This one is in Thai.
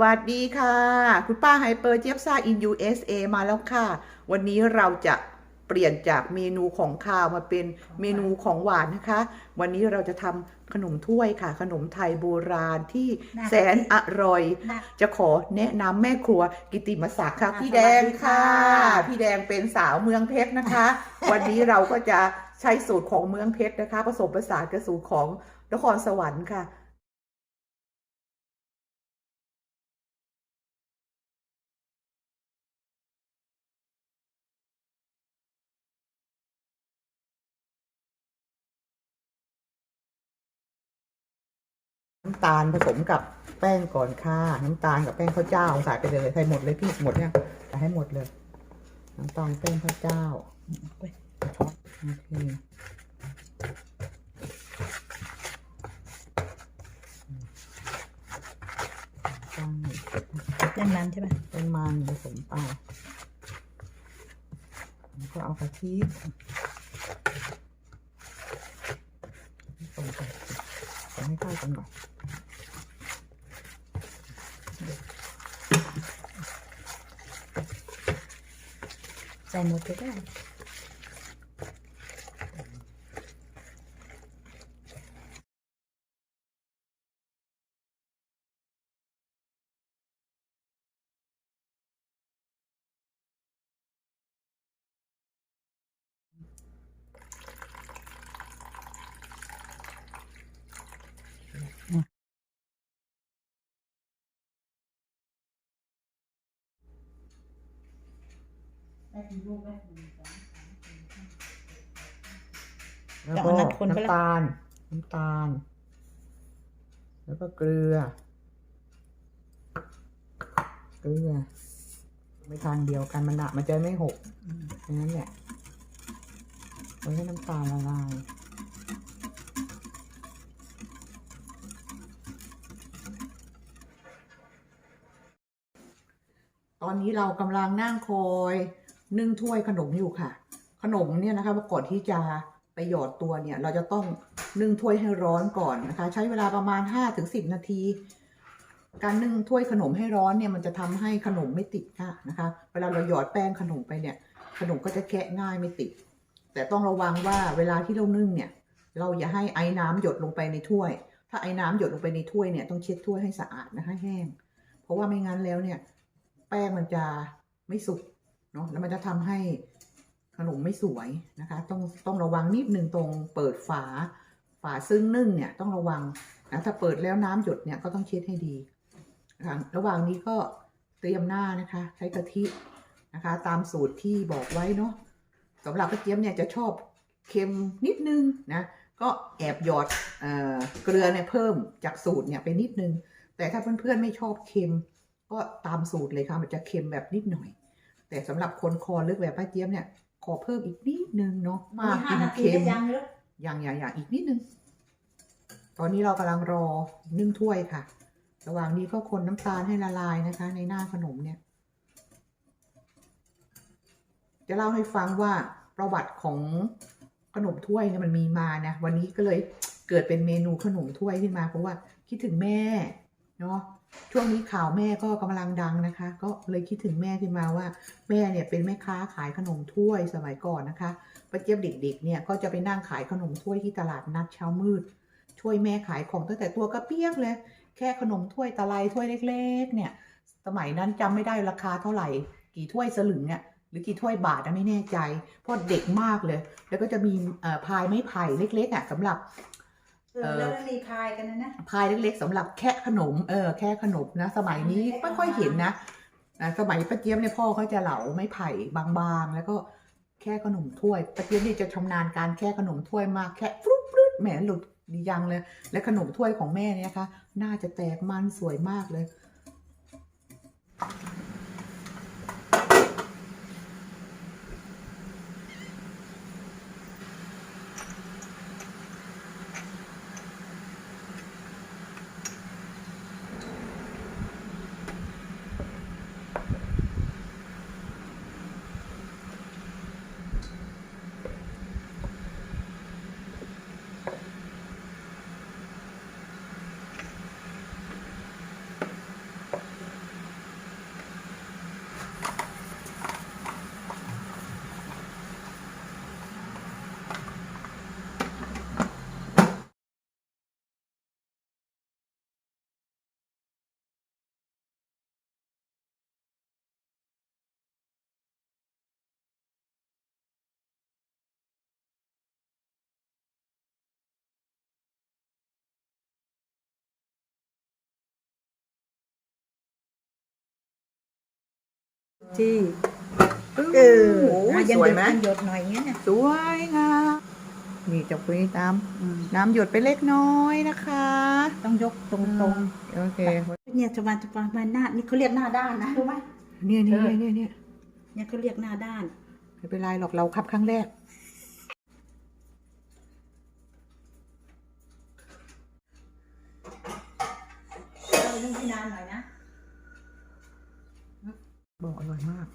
สวัสดีค่ะ คุณป้าไฮเปอร์เจี๊ยบซ่าอิน USA มาแล้วค่ะ วันนี้เราจะเปลี่ยนจากเมนูของข้าวมาเป็นเมนูของหวานนะคะ วันนี้เราจะทำขนมถ้วยค่ะ ขนมไทยโบราณที่น่าแสนอร่อยน่าจะขอแนะนำแม่ครัวกิติมศักดิ์ค่ะค่ะพี่แดงค่ะสวัสดีค่ะ พี่แดงเป็นสาวเมืองเพชรนะคะ วันนี้เราก็จะใช้สูตรของเมืองเพชรนะคะ ผสมผสานกับสูตรของนครสวรรค์ค่ะ น้ำตาลผสมกับแป้งก่อนค่ะ น้ำตาลกับแป้งข้าวเจ้าใส่ไปเลยใส่หมดเลยพี่หมดเนี่ยใส่ให้หมดเลย น้ำตาลแป้งข้าวเจ้าช้อนโอเคตั้งเล่นนั้นใช่ไหมเป็นมันผสมไปแล้วก็เอากะทิผสมไป ผสมให้เข้ากันก่อน ใส่หมดก็ได้ แล้วจะก็เอานั้นคนไปละน้ำตาล น้ำตาล แล้วก็เกลือ เกลือไม่ทางเดียวกันมันหนักมันจะไม่หกอย่างนั้นแหละไว้ให้น้ำตาลละลายตอนนี้เรากำลังนั่งคอย นึ่งถ้วยขนมอยู่ค่ะ ขนมเนี่ยนะคะก่อนที่จะไปหยอดตัวเนี่ย เราจะต้องนึ่งถ้วยให้ร้อนก่อนนะคะ ใช้เวลาประมาณ 5-10 นาที การนึ่งถ้วยขนมให้ร้อนเนี่ยมันจะทำให้ขนมไม่ติดค่ะนะคะ เวลาเราหยอดแป้งขนมไปเนี่ย ขนมก็จะแคะง่ายไม่ติด แต่ต้องระวังว่าเวลาที่เรานึ่งเนี่ย เราอย่าให้ไอ้น้ำหยดลงไปในถ้วย ถ้าไอ้น้ำหยดลงไปในถ้วยเนี่ยต้องเช็ดถ้วยให้สะอาดนะคะแห้ง เพราะว่าไม่งั้นแล้วเนี่ย แป้งมันจะไม่สุก เนาะแล้วมันจะทำให้ขนมไม่สวยนะคะ ต้องต้องระวังนิดนึงตรงเปิดฝา ฝาซึ่งนึ่งเนี่ยต้องระวังนะถ้าเปิดแล้วน้ำหยดเนี่ยก็ต้องเช็ดให้ดีนะคะระหว่างนี้ก็เตรียมหน้านะคะ ใช้กะทินะคะ ตามสูตรที่บอกไว้เนาะสำหรับกระเจี๊ยบเนี่ยจะชอบเค็มนิดนึงนะก็แอบหยอดเออเกลือเนี่ยเพิ่มจากสูตรเนี่ยไปนิดนึง แต่ถ้าเพื่อนๆไม่ชอบเค็ม ก็ตามสูตรเลยค่ะมันจะเค็มแบบนิดหน่อย แต่สำหรับคนคอลึกแบบป้าเจี๊ยบเนี่ยขอเพิ่มอีกนิดนึงเนาะมากกินเค็มยังเยอะอย่างอย่างอย่างอีกนิดนึง ตอนนี้เรากำลังรอนึ่งถ้วยค่ะ ระหว่างนี้ก็คนน้ำตาลให้ละลายนะคะ ในหน้าขนมเนี่ย จะเล่าให้ฟังว่าประวัติของขนมถ้วยเนี่ยมันมีมานะวันนี้ก็เลยเกิดเป็นเมนูขนมถ้วยขึ้นมาเพราะว่าคิดถึงแม่เนาะ ช่วงนี้ข่าวแม่ก็กำลังดังนะคะ ก็เลยคิดถึงแม่ขึ้นมาว่า แม่เนี่ยเป็นแม่ค้าขายขนมถ้วยสมัยก่อนนะคะป้าเจี๊ยบเด็กๆเนี่ยก็จะไปนั่งขายขนมถ้วยที่ตลาดนัดเช้ามืด ช่วยแม่ขายของตั้งแต่ตัวกระเปียกเลย แค่ขนมถ้วยตะไลถ้วยเล็ก ๆ เนี่ย สมัยนั้นจำไม่ได้ราคาเท่าไหร่ กี่ถ้วยสลึงเนี่ยหรือกี่ถ้วยบาทนะไม่แน่ใจเพราะเด็กมากเลย แล้วก็จะมีพายไม้ไผ่เล็กๆอะสำหรับ เออแล้วรีพายกันนะนะพายเล็กๆสำหรับแค่ขนมเออแค่ขนมนะ สมัยนี้ไม่ค่อยเห็นนะอะสมัยป้าเจี๊ยบเนี่ยพ่อเขาจะเหลาไม้ไผ่บางๆ แล้วก็แค่ขนมถ้วยป้าเจี๊ยบนี่จะชำนาญการแค่ขนมถ้วยมากแค่ฟรุ๊บฟรุ๊บแหมหลุดดียังเลย และขนมถ้วยของแม่เนี่ยนะคะน่าจะแตกมันสวยมากเลย ที่ปึ้งเออโอ้อะยยังสวยหยดไหมยังหยดหน่อยอย่างเงี้ยเนี่ยสวยงามนี่จะคุยตามอืมน้ำหยดไปเล็กน้อยนะคะ ต้องยกตรงตรงโอเคๆเนี่ยจะมาจะมามาหน้านี่เขาเรียกหน้าด้านนะรู้ไหมเนี่ยเนี่ยเออเนี่ยเนี่ยเนี่ยเขาเรียกหน้าด้านไม่เป็นไรหรอกเราขับครั้งแรกเราเรื่องที่นานหน่อยนะบอก อร่อยมาก